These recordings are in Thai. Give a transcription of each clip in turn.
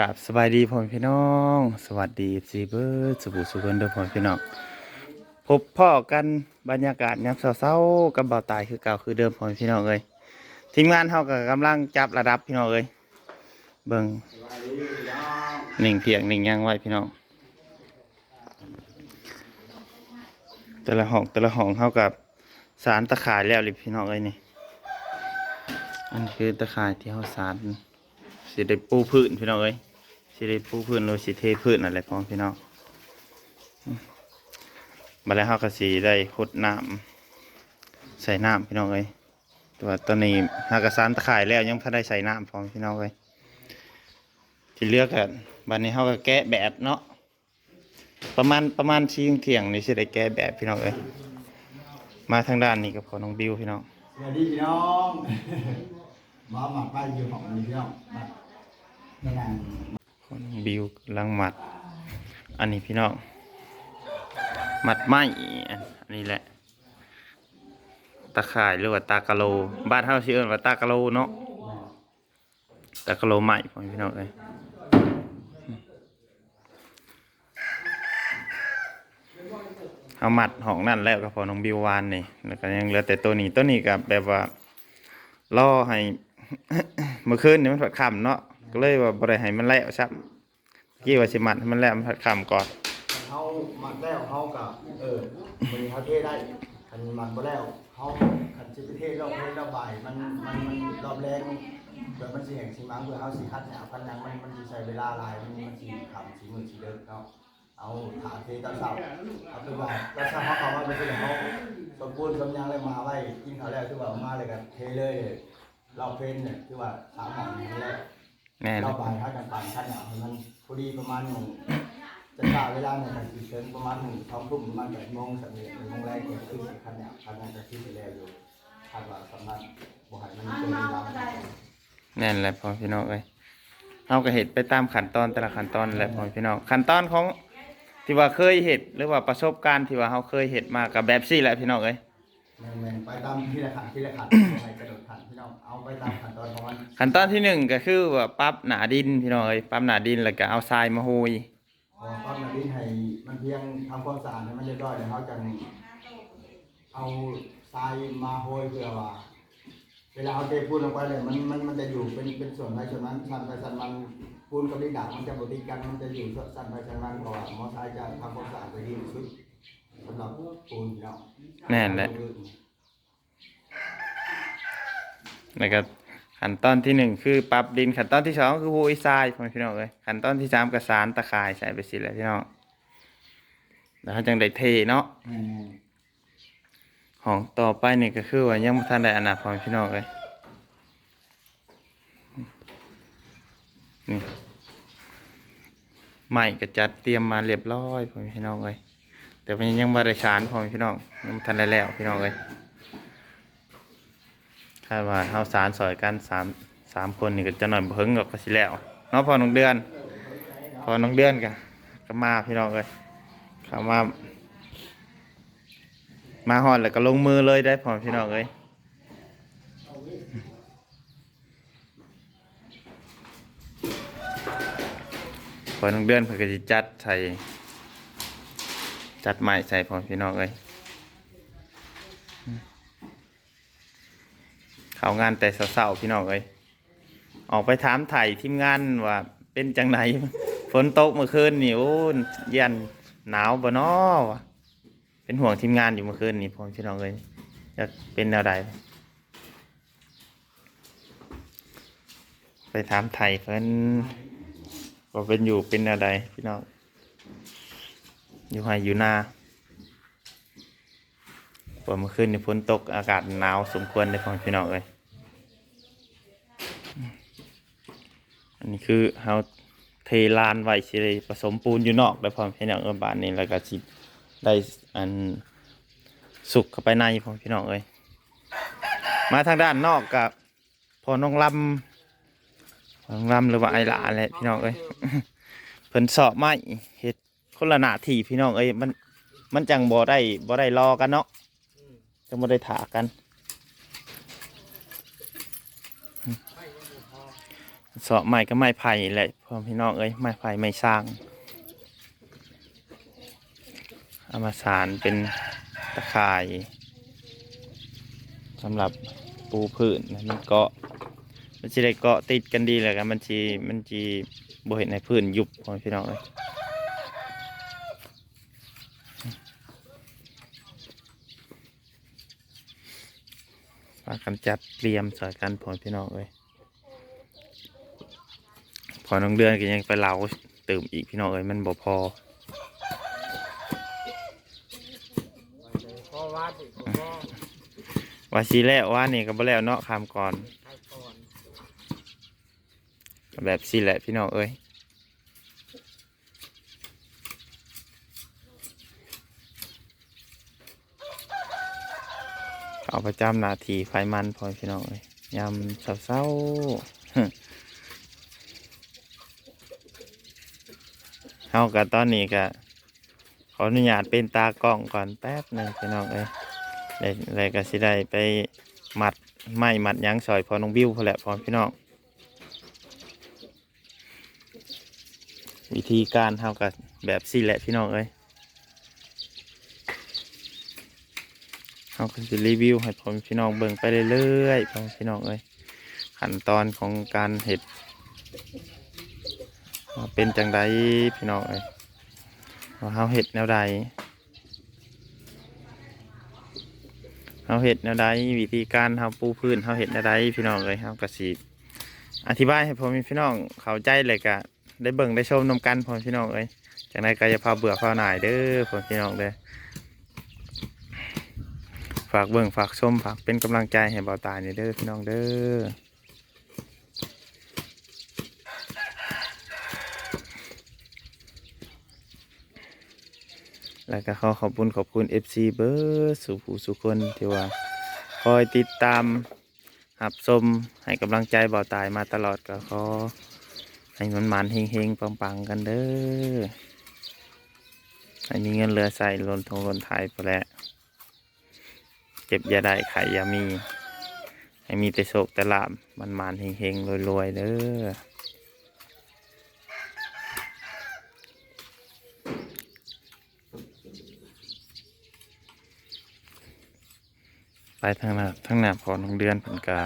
กับสบายดีพ่อแม่พี่น้อง สวัสดีซีเบิร์ดสบู่สุขนเด้อพ่อแม่พี่น้องพบพ่อกันบรรยากาศยามเช้าๆกับเบาตายคือเก่าคือเดิมพ่อแม่พี่น้องเอ้ยทีมงานเฮาก็กำลังจับระดับพี่น้องเอ้ยเบิ่งหนิ่งเพียงหนิ่งย่างไว้พี่น้องแต่ละห้องแต่ละห้องเฮากับสารตะข่ายแล้วลยพี่น้องเอ้ยนี่อันคือตะข่ายที่เฮาสารสิได้ปูพื้นพี่น้องเอ้ย สิได้ปูพื้นรือสิเทพื้นอะไรพร้อมพี่น้องมาแล้วเฮาก็สิได้หดน้ำใส่น้ำพี่น้องเอ้ยต่ว่าตอนนี้หากระสานตะข่ายแล้วยังพอได้ใส่น้ำพร้อมพี่น้องเอ้ยที่เลือกกันบัดนี้เฮาก็แกะแบบเนาะประมาณประมาณชี้เที่ยงนี่สิได้แกะแบบพี่น้องเอ้ยมาทางด้านนี้ก็พอน้องบิวพี่น้องสวัสดีพี่น้องมาหมักไปอยู่ของนี่พี่น้องมานงาน คนบิวกำลังหมัด อันนี้พี่น้องหมัดไม้อันนี้แหละตะข่ายหรือว่าตากะโล บ้านเฮาชื่อเอิ้นว่าตากะโลเนาะตากะโลใหม่พ่อพี่น้องเอ้ยเอาหมัดห้องนั่นแล้วก็พอน้องบิววานนี่แล้วก็ยังเหลือแต่ตัวนี้ตัวนี้กับแบบว่าล่อให้เมื่อคืนนี่มันผัดคำเนาะ ก็เลยว่าบ่ได้ให้มันแล้วซับกี้ว่าสิมัดให้มันแล้วมันผัดคำก่อนเขาหมักแล้วเขากับเออมันเขาเทได้คันหมักบ่แล้วเขาคันสิไปเทรอบเทรอบบ่ายมันมันมันรอบแรงเดี๋ยวมันสิแห่งสิมังเพื่อเอาสิคัดเนี่ยพันยังมันมันสิใช้เวลาหลายมันมันสิขำสิมือสิเลิกเนาะเอาถาเทตอนเช้าเอาไปว่าตอนเช้าเขาเขาว่าไปซื้อเขาสมบูรณ์สมยังเลยมาไว้กินข้าวแล้วคือว่ามาเลยกันเทเลยรอบเพนเนี่ยคือว่าสามหม่องนี่แหละ แน่เลเรายบ่ายถ้ากันปั่นขั้นเนี่ยมันพอดีประมาณหนึ่งจะกะเวลาเนี่ยกันสิเชิญประมาณหนึ่งสองทุ่มประมาณแปดโมงสักหนึ่งโมงแรกเนี่ยคือสิขั้นเนี่ยขั้นนั้นจะที่ไปแล้วอยู่คาดว่าสำนักบ่ให้มันเกินเวลาแน่นแหละพ่อพี่น้องเอ้ยเฮาก็เห็ดไปตามขั้นตอนแต่ละขั้นตอนแหละพ่อพี่น้องขั้นตอนของที่ว่าเคยเห็ดหรือว่าประสบการณ์ที่ว่าเฮาเคยเห็ดมากับแบบซี่แหละพี่น้องเอ้ย แม่นๆไปตามที่ละขันที่ละขันให้กระโดดขันพี่น้องเอาไปตามขั้นตอนของมันขั้นตอนที่หนึ่งก็คือว่าปรั๊บหนาดินพี่น้องเอ้ยปรั๊บหนาดินแล้วก็เอาทรายมาโหุยพอตอนนี้ให้มันเพียงทำความสะอาดให้มันเรียบร้อยแล้วเขาจะเอาทรายมาโรยเพื่อว่า เวลาเอาเทปูนลงไปเลยมันมันมันจะอยู่เป็นเป็นส่วนไปส่วนนั้นสั่นไปสั่นมันปูนกับดินด่างมันจะบดติดกันมันจะอยู่สั่นไปสั่นมันเพราะว่าหมอชายจะทำความสะอาดไปดีที่สุด แน่นแหละแล้วก็ขั้นตอนที่หนึ่งคือปรับดินขั้นตอนที่สองคือโหุยทรายพ่อพี่น้องเอ้ยขั้นตอนที่สามก็สารตะข่ายใส่ไปสิแหละพี่น้องแล้วเขาจังได้เทเนาะแม่นของต่อไปนี่ก็คือว่ายังบ่ทันได้อนาคตพี่น้องเลยนี่ใหม่ก็จัดเตรียมมาเรียบร้อยพ่อแม่พี่น้องเลย แต่มันยังบ่ได้ชานพ่อพี่น้องยังทันได้แล้วพี่น้องเลยคาดว่าเฮาสารสอยกันสามสามคนนี่ก็จะหน่อยบ่เฮิงก็สิแล้วเนาะพอน้องเดือน พอน้องเดือนก็ก็มาพี่น้องเลยเข้ามามาหอดแล้วก็ลงมือเลยได้พอพี่น้องเอ้ยพอน้องเดือนเพื่อก็จะจัดใส่ จัดใหม่ใส่พอพี่น้องเอ้ยเขางานแต่เศร้าๆพี่น้องเอ้ยออกไปถามไถ่ทีมงานว่าเป็นจังไหนฝนตกเมื่อคืนนี่โอ้ยเย็นหนาวบ่น้อวะเป็นห่วงทีมงานอยู่เมื่อคืนนี้ผมพี่น้องเลยจะเป็นแนวใดไปถามไทยเพิ่นว่าเป็นอยู่เป็นแนวใดพี่น้อง อยู่ไห้อยู่นาพอเมื่อคืนนี่ฝนตกอากาศหนาวสมควรเลยของพี่น้องเลยอันนี้คือเฮาเทลานไว้สิได้ผสมปูนอยู่นอกแล้วพอพี่น้องเออบานนี้แล้วก็สิได้อันสุกเข้าไปในพ่อพี่น้องเอ้ยมาทางด้านนอกกับพอน้องลำพอน้องลำหรือว่าไอหลาแหละพี่น้องเอ้ยเพิ่นสอบไม้เฮ็ด คนละหน้าที่พี่น้องเอ้ยมันมันจังบ่ได้บ่ได้รอกันเนาะจังบ่ได้ถากันสอบไม้ก็ไม้ไผ่แหละพอพ่อพี่น้องเอ้ยไม้ไผ่ไม้สร้างเอามาสารเป็นตะข่ายสำหรับปูพื้นมันเกาะมันจะได้เกาะติดกันดีเลยกันมันจีมันจีบ่เห็นในพื้นยุบพ่อพี่น้องเอ้ยากันจัดเตรียมสอยกันพ่อพี่น้องเอ้ยพอน้องเดือนก็ยังไปเหลาเติมอีกพี่น้องเอ้ยมันบ่พอพราะว่าสีแล้วว่านี่ก็บ่แล้วเนาะคำก่อนใช้ก่อน แบบสีแหละพี่น้องเอ้ย เอาประจำนาทีไฟมันพอพี่น้องเอ้ยยำเศร้าเฮากับตอนนี้ก็ขออนุญาตเป็นตากล้องก่อนแป๊บหนึงพี่น้องเอ้ยได้ได้ก็สิได้ไปหมัดไม้มัดยังซอยพอน้องบิวพอแหละพอพี่น้อง วิธีการเท่ากับแบบสี่แหละพี่น้องเอ้ย เขาก็จะรีวิวให้พ่อแม่พี่น้องเบิ่งไปเรื่อยๆพ่อพี่น้องเอ้ยขั้นตอนของการเห็ดเป็นจังใดพี่น้องเอ้ยว่าเขาเห็ดแนวใดเขาเห็ดแนวใดวิธีการเขาปูพื้นเขาเห็ดแนวใดพี่น้องเอ้ยเขากระสีอธิบายให้พ่อแม่พี่น้องเข้าใจเลยกะได้เบิ่งได้ชมนำกันพ่อพี่น้องเอ้ยจากนั้นก็จะพาเบื่อพาหน่ายเด้อพ่อพี่น้องเด้อ ฝากเบิ่งฝากชมฝากเป็นกำลังใจให้เบาตายนี่ยเด้อพี่น้องเด้อแล้วก็ขอขอบคุณขอบคุณ FC เบอร์สุผู้สุคนที่ว่าคอยติดตามหับชมให้กำลังใจเบาตายมาตลอดก็ขอให้มันมันๆเฮงๆปังๆกันเด้อให้มีเงินเหลือใส่ลนทงลนไทยไปแล้ว เจ็บอยาได้ไข่อยามี ให้มีแต่โศกแต่ลาบมันมันๆเฮงๆรวยๆเด้อไปทางหน้าทางหน้าพอน้องเดือนเพิ่นกา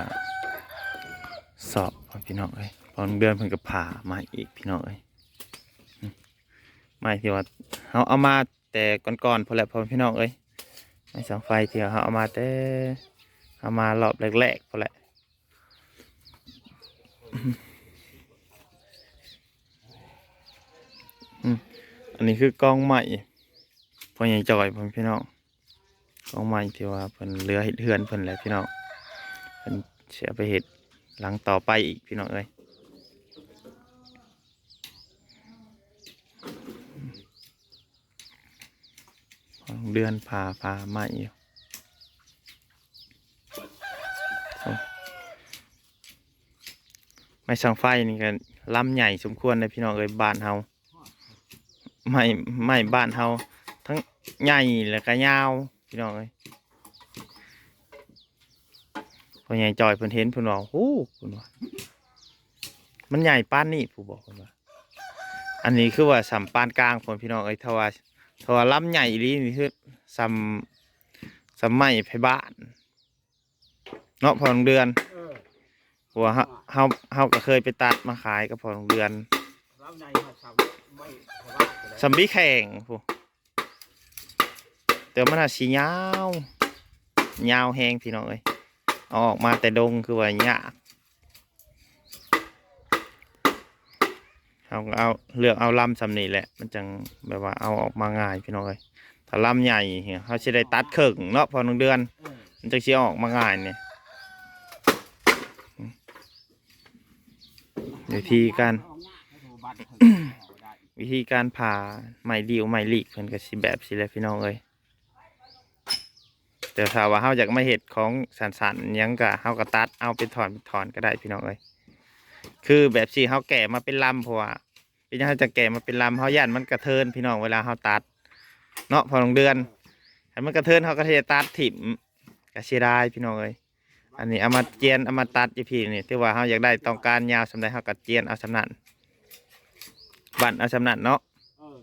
สอบพี่น้องเอ้ยพอน้องเดือนเพิ่นก็ผ่ามาอีกพี่น้องเอ้ยไม่ที่ว่าเขาเอามาแต่ก่อนๆพอแล้วพอพี่น้องเอ้ย ไม่สองไฟที่เขาเอามาแต่เอามารอบแรกๆพอแหละอันนี้คือกล้องใหม่พอใหญ่จอยพอพี่น้องของใหม่ที่ว่าเพิ่นเรือเห็ดเฮือนเพิ่นแหละพี่น้องเพิ่นเสียไปเห็ดหลังต่อไปอีกพี่น้องเอ้ยของ เดือนผ่าผ่าใหม่อยู่ไม่ช่างไฟนี่กันลำใหญ่สมควรเลยพี่น้องเอ้ยบ้านเฮาไม่ไม่บ้านเฮาทั้งใหญ่แล้วก็ยาวพี่น้องเอ้ยพอใหญ่จอยเพิ่นเห็นเพิ่นว่าโอ้เพิ่นว่ามันใหญ่ปานนี้ผู้บอกเพิ่นว่าอันนี้คือว่าสัมปานกลางพ่นพี่น้องเอ้ยถ้าว่า ถ้าว่าลำใหญ่อีหลีนี่คือสัมสัมไม้ไผบ้านเนาะพอโรงเดือนเออเพราะว่าเฮาเฮาเฮาก็เคยไปตัดมาขายกับพอโรงเดือนเราในมาทำไม่เพราะว่าจะได้สัมบีแข่งผู้แต่มันอาจสียาวยาวแหงพี่น้องเอ้ยเอาออกมาแต่ดงคือว่ายาก เอาเอาเลือกเอาลำสำนีแหละ มันจังแบบว่าเอาออกมาง่ายพี่น้องเอ้ยถ้าลำใหญ่เขาจะได้ตัดครึ่งเนาะพอหนึ่งเดือน มันจะเชี่ยออกมาง่ายเนี่ยวิธีการวิธีการผ่าไม้ดีวไม้ลีกเพิ่นก็สิแบบสิแหละพี่น้องเอ้ยแต่ถ้าว่าเฮาอยากมาเฮ็ดของสันๆหยังก็เฮาก็ตัดเอาเป็นถอนเป็นถอนก็ได้พี่น้องเอ้ย คือแบบสิเฮาแก่มาเป็นลำเพราะว่าพี่น้องจะแก่มาเป็นลำเฮาย่านมันกระเทินพี่น้องเวลาเฮาตัด เนาะพอลงเดือนให้มันกระเทินเฮาก็จะตัดถิ่มก็เสียดายพี่น้องเอ้ยอันนี้เอามาเจียนเอามาตัดอยู่พี่นี่ที่ว่าเฮาอยากได้ต้องการยาวสำใดเฮาก็เจียนเอาสำนั้นบัตรเอาชำนาญเนาะเออ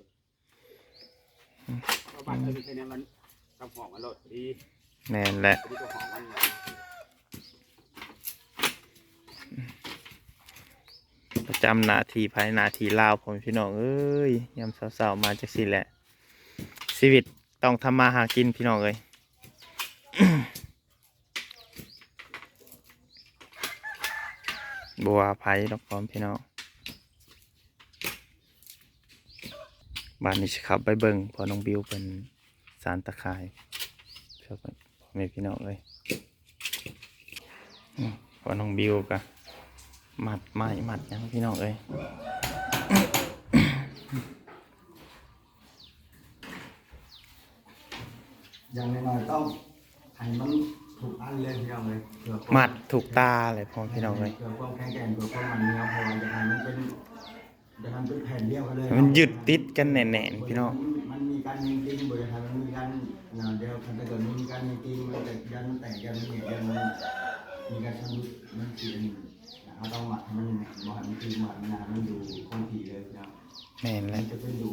เพราะบ้านเธอเป็นเนี่ยมันกระหองมันโหลดดีแม่นแหละดีกระหองมันประ จำนาทีภายนาทีลาวผมพี่น้องเอ้ยยามเช้าๆมาจากสิแหละ ชีวิตต้องทำมาหากินพี่น้องเอ้ยบัวไผ่ดอกพร้อมพี่น้องบ้านนี้สิขับไปเบิ่งเพอน้องบิวเป็นสารตะไคร้ชอบพ่อแม่พี่น้องเลยอืมพอน้องบิวกะ มัดไม้มัดหยังพี่น้องเอ้ยอย่างน้อยๆต้องให้มันถูกอันเลยพี่น้องเลยเพื่อความมัดถูกตาเลยพ่อพี่น้องเลยเพื่อความแข็งแกร่งเพื่อความมันเนื้อพอจะทำมันเป็นจะทำเป็นแผ่นเดียวกันเลยมันยึดติดกันแน่นๆพี่น้องมันมีการยิงจริงบริษัทมันมีการงานเดียวกันแต่เกิดมันมีการยิงจริงมันจะยันแต่งยันเหนียวยันมันมีการทำรุดมันเปลี่ยน เราต้องหมัดให้มันหมัดมันคือหมัดนานมันดูคงที่เลยนะแม่นมัแล้นวจะเป็นดู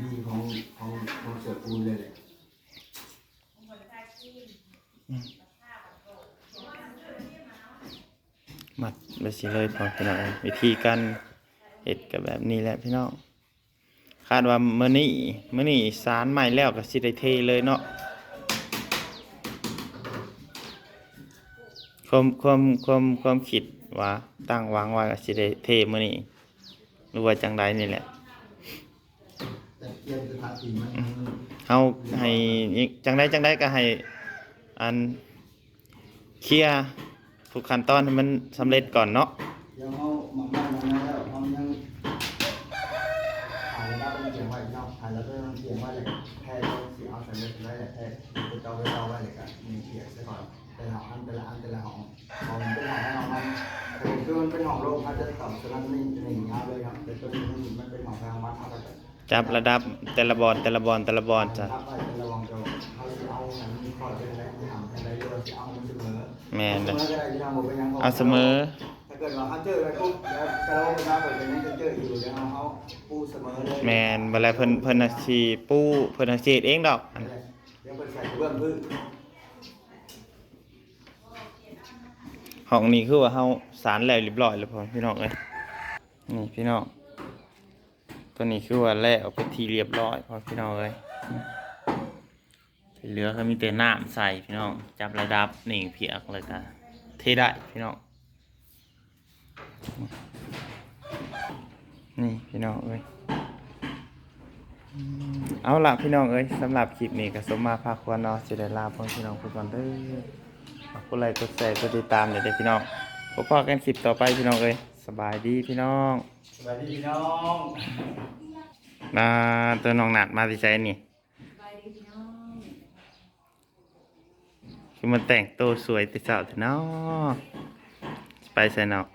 ดีของของของเสือปูนเลยแหละมัดไปสิเลยพอพี่น้องเอ้ยวิธีการเฮ็ดก็แบบนี้แหละพี่น้องคาดว่ามื้อนี้มื้อนี้สารใหม่แล้วก็สิได้เทเลยเนาะความความความความคิด ว่าตั้งหวังว่าก็สิได้เทมื้อนี้หรือว่าจังใดนี่แหละแต่เกียนจะทัดอีกมันเฮาให้จังใดจังใดก็ให้อันเคลียร์ทุกขั้นตอนให้มันสำเร็จก่อนเนาะเดี๋ยวเขาหมักบ้านมันแล้วเขายังถ่ายแล้วเป็นเสียงไว้เนาะถ่ายแล้วเป็นเสียงไว้เลยแค่ต้องสีเอาใส่เลยได้แค่เจ้าไว้เจ้าไว้เลยกันมีเสียงซะก่อนแต่ละอันแต่ละอันแต่ละห้องห้องเป็นห้อง ให้เรามันคืองโล่งเขาจะตอบสลันนี่หนึ่งยาวเลยครับแต่ตัวนี้มันเป็นห้องทางวัดเขาก็จะจับระดับแต่ละบอลแต่ละบอลแต่ละบอลจ้ะรับไปเป็นระวังจ้าเขาจะเอาหนังคอยเป็นอะไรที่ทำอะไรเองจะเอามันเสมอแม่นเสมอก็ได้ที่ทำผมเป็นยังเอาเสมอถ้าเกิดว่าเขาเจอไปปุ๊บแล้วกระโดดไปได้เปิดเป็นยังจะเจออยู่เดี๋ยวเอาเขาปูเสมอเลยแม่นบ่แล้วเพิ่นเพิ่นน่ะสิปูเพิ่นน่ะสิเองดอกเดี๋ยวเปิดใส่เบื้องพื้น ห้องนี้คือว่าเฮาสารแล้วเรียบร้อยแล้วพ่อพี่น้องเอ้ยนี่พี่น้องตัวนี้คือว่าแล้วเป็นทีเรียบร้อยพ่อพี่น้องเอ้ยเหลือก็มีแต่น้ำใส่พี่น้องจับระดับหนี่เพียกเลยก็เทได้พี่น้องนี่พี่น้องเอ้ยเอาละพี่น้องเอ้ยสำหรับคลิปนี้ก็สมมาพาควรเนาะสิได้ลาพ่อพี่น้องทุกคนเด้อ กกดไลค์กดแชร์กดติดตามเดี๋ยวเด้อพี่น้องพบกันคลิปต่อไปพี่น้องเอ้ยสบายดีพี่น้องสวัสดีพี่น้องมาตัวน้องหนัดมาที่ใจนี่คือมันแต่งตัวสวยติดสาวเถอะเนาะไปใส่เนาะ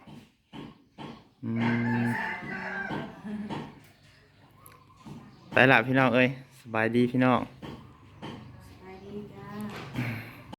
อืมไปละพี่น้องเอ้ยสบายดีพี่น้อง